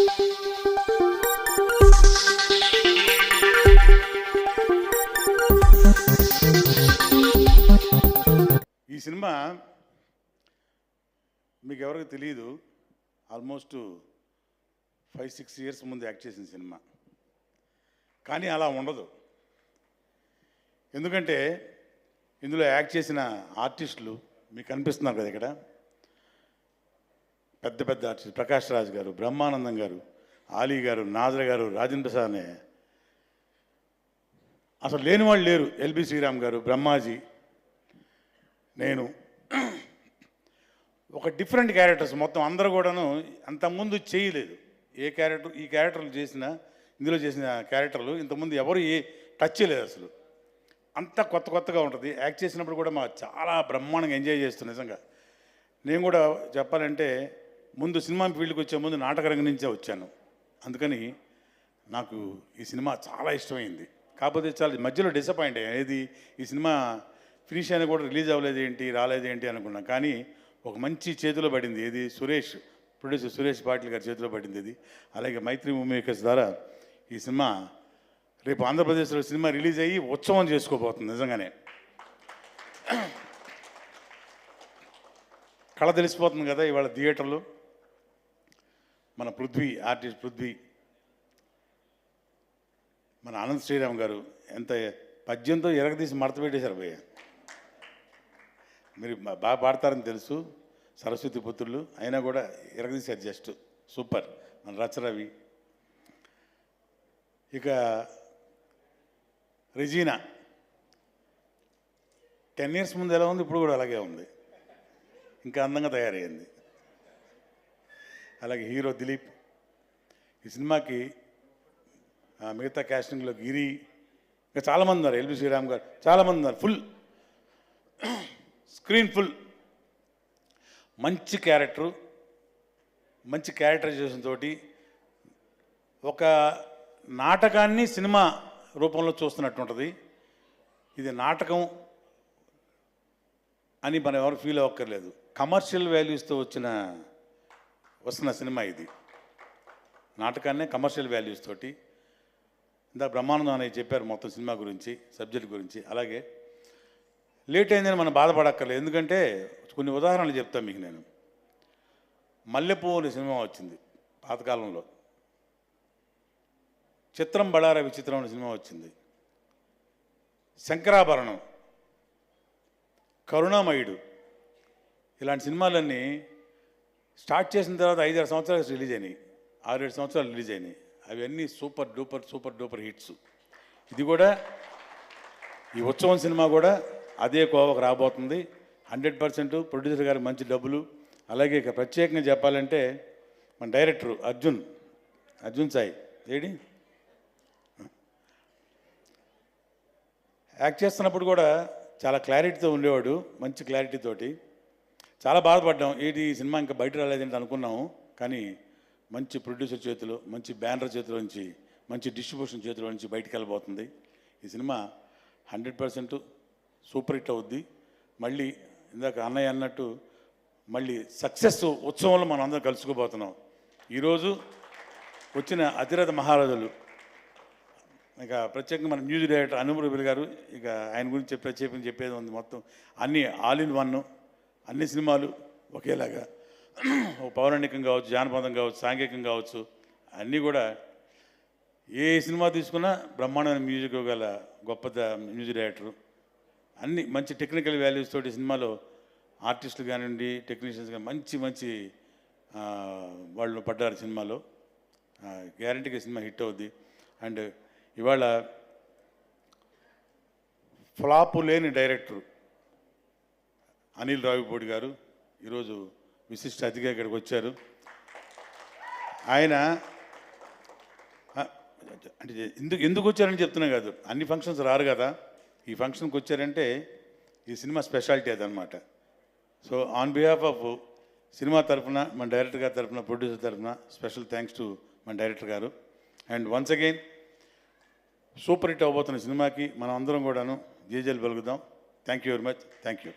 ఈ సినిమా మీకు ఎవరికి తెలియదు ఆల్మోస్ట్ ఫైవ్ సిక్స్ ఇయర్స్ ముందు యాక్ట్ చేసిన సినిమా. కానీ అలా ఉండదు. ఎందుకంటే ఇందులో యాక్ట్ చేసిన ఆర్టిస్టులు మీకు కనిపిస్తున్నారు కదా ఇక్కడ. పెద్ద పెద్ద ఆర్టిస్ట్ ప్రకాష్ రాజ్ గారు బ్రహ్మానందం గారు ఆలీ గారు నాజర్ గారు రాజేంద్ర ప్రసాద్ అనే అసలు లేని వాళ్ళు లేరు. ఎల్బి శ్రీరామ్ గారు బ్రహ్మాజీ నేను. ఒక డిఫరెంట్ క్యారెక్టర్స్ మొత్తం అందరూ కూడాను అంతకుముందు చేయలేదు. ఏ క్యారెక్టర్ ఈ క్యారెక్టర్లు చేసిన ఇందులో చేసిన క్యారెక్టర్లు ఇంతకుముందు ఎవరు ఏ టచ్ చేయలేదు అసలు. అంత కొత్త కొత్తగా ఉంటుంది. యాక్ట్ చేసినప్పుడు కూడా మా చాలా బ్రహ్మాండంగా ఎంజాయ్ చేస్తున్నాం నిజంగా. నేను కూడా చెప్పాలంటే ముందు సినిమా ఫీల్డ్కి వచ్చే ముందు నాటకరంగం నుంచే వచ్చాను. అందుకని నాకు ఈ సినిమా చాలా ఇష్టమైంది. కాకపోతే చాలా మధ్యలో డిసప్పాయింట్ అయ్యేది ఏది? ఈ సినిమా ఫినిష్ అయినా కూడా రిలీజ్ అవ్వలేదు ఏంటి? రాలేదు ఏంటి అనుకున్నా. కానీ ఒక మంచి చేతిలో పడింది. ఏది? సురేష్ ప్రొడ్యూసర్ సురేష్ పాటిల్ గారి చేతిలో పడింది ఇది. అలాగే మైత్రి మూవీ ద్వారా ఈ సినిమా రేపు ఆంధ్రప్రదేశ్లో సినిమా రిలీజ్ అయ్యి ఉత్సవం చేసుకోబోతుంది నిజంగానే. కళ తెలిసిపోతుంది కదా ఇవాళ థియేటర్లు మన పృథ్వీ ఆర్టిస్ట్ పృథ్వీ మన ఆనంద్ శ్రీరామ్ గారు ఎంత పద్యంతో ఎరగదీసి మడత పెట్టేశారు భయ్య. మీరు బాగా పాడతారని తెలుసు సరస్వతి పుత్రులు అయినా కూడా ఎరగదీశారు జస్ట్. సూపర్. మన రచరవి ఇక రెజీనా. టెన్ ఇయర్స్ ముందు ఎలా ఉంది ఇప్పుడు కూడా అలాగే ఉంది. ఇంకా అందంగా తయారయ్యింది. అలాగే హీరో దిలీప్. ఈ సినిమాకి మిగతా క్యాస్టింగ్లో గిరి ఇంకా చాలామంది ఉన్నారు ఎల్బి శ్రీరామ్ గారు చాలామంది ఉన్నారు ఫుల్. Screen full. మంచి క్యారెక్టరు మంచి క్యారెక్టరైజేషన్ తోటి ఒక నాటకాన్ని సినిమా రూపంలో చూస్తున్నట్టు ఉంటుంది ఇది నాటకం అని మనం ఎవరు ఫీల్ అవ్వక్కర్లేదు. కమర్షియల్ వాల్యూస్తో వచ్చిన వస్తున్న సినిమా ఇది. నాటకాన్నే కమర్షియల్ వాల్యూస్ తోటి ఇందా బ్రహ్మానందం అనేది చెప్పారు మొత్తం సినిమా గురించి సబ్జెక్ట్ గురించి. అలాగే లేట్ అయిందని మనం బాధపడక్కర్లేదు. ఎందుకంటే కొన్ని ఉదాహరణలు చెప్తాను మీకు నేను. మల్లెపూ అనే సినిమా వచ్చింది పాతకాలంలో. చిత్రం బడార విచిత్రం అనే సినిమా వచ్చింది. శంకరాభరణం కరుణామయుడు ఇలాంటి సినిమాలన్నీ స్టార్ట్ చేసిన తర్వాత ఐదారు సంవత్సరాలు రిలీజ్ అయినాయి. ఆరేడు సంవత్సరాలు రిలీజ్ అయినాయి. అవన్నీ super duper super duper hits. ఇది కూడా ఈ ఉత్సవం సినిమా కూడా అదే కోవకు రాబోతుంది. హండ్రెడ్ పర్సెంట్ ప్రొడ్యూసర్ గారు మంచి డబ్బులు. అలాగే ఇక ప్రత్యేకంగా చెప్పాలంటే మన డైరెక్టర్ అర్జున్ అర్జున్ సాయి. ఏడి? యాక్ట్ చేస్తున్నప్పుడు కూడా చాలా క్లారిటీతో ఉండేవాడు మంచి క్లారిటీ తోటి. చాలా బాధపడ్డాం. ఏంటి ఈ సినిమా ఇంకా బయట రాలేదంటే అనుకున్నాము. కానీ మంచి ప్రొడ్యూసర్ చేతిలో మంచి బ్యానర్ చేతిలో నుంచి మంచి డిస్ట్రిబ్యూషన్ చేతిలో నుంచి బయటికి వెళ్ళబోతుంది. ఈ సినిమా హండ్రెడ్ పర్సెంట్ సూపర్ హిట్ అవుద్ది. మళ్ళీ ఇందాక అన్నయ్య అన్నట్టు మళ్ళీ సక్సెస్ ఉత్సవంలో మనం అందరం కలుసుకోబోతున్నాం. ఈరోజు వచ్చిన అతిరథ మహారాజులు ఇక ప్రత్యేకంగా మన మ్యూజిక్ డైరెక్టర్ అనుమరుబిల్ గారు ఇక ఆయన గురించి చెప్పే చెప్పేది ఉంది మొత్తం అన్ని ఆల్ ఇన్ వన్. అన్ని సినిమాలు ఒకేలాగా. పౌరాణికం కావచ్చు జానపదం కావచ్చు సాంఘికం కావచ్చు అన్నీ కూడా ఏ సినిమా తీసుకున్నా బ్రహ్మాండమైన మ్యూజిక్ గల గొప్ప మ్యూజిక్ డైరెక్టరు. అన్ని మంచి టెక్నికల్ వాల్యూస్ తోటి సినిమాలో ఆర్టిస్టులు కానివ్వండి టెక్నీషియన్స్ కానీ మంచి మంచి వాళ్ళు పడ్డారు సినిమాలో. గ్యారంటీగా సినిమా హిట్ అవుద్ది. అండ్ ఇవాళ ఫ్లాపు లేని డైరెక్టర్ అనిల్ రావిపూడి గారు ఈరోజు విశిష్ట అతిథిగా ఇక్కడికి వచ్చారు. ఆయన అంటే ఎందుకు ఎందుకు వచ్చారని చెప్తున్నా కాదు. అన్ని ఫంక్షన్స్ రారు కదా. ఈ ఫంక్షన్కి వచ్చారంటే ఈ సినిమా స్పెషాలిటీ అదనమాట సో ఆన్ బిహాఫ్ ఆఫ్ సినిమా తరఫున మన డైరెక్టర్ గారి తరఫున ప్రొడ్యూసర్ తరఫున స్పెషల్ థ్యాంక్స్ టు మన డైరెక్టర్ గారు. And once again super hit అవబోతున్న సినిమాకి మనం అందరం కూడాను జేజేలు పలుకుదాం thank you very much thank you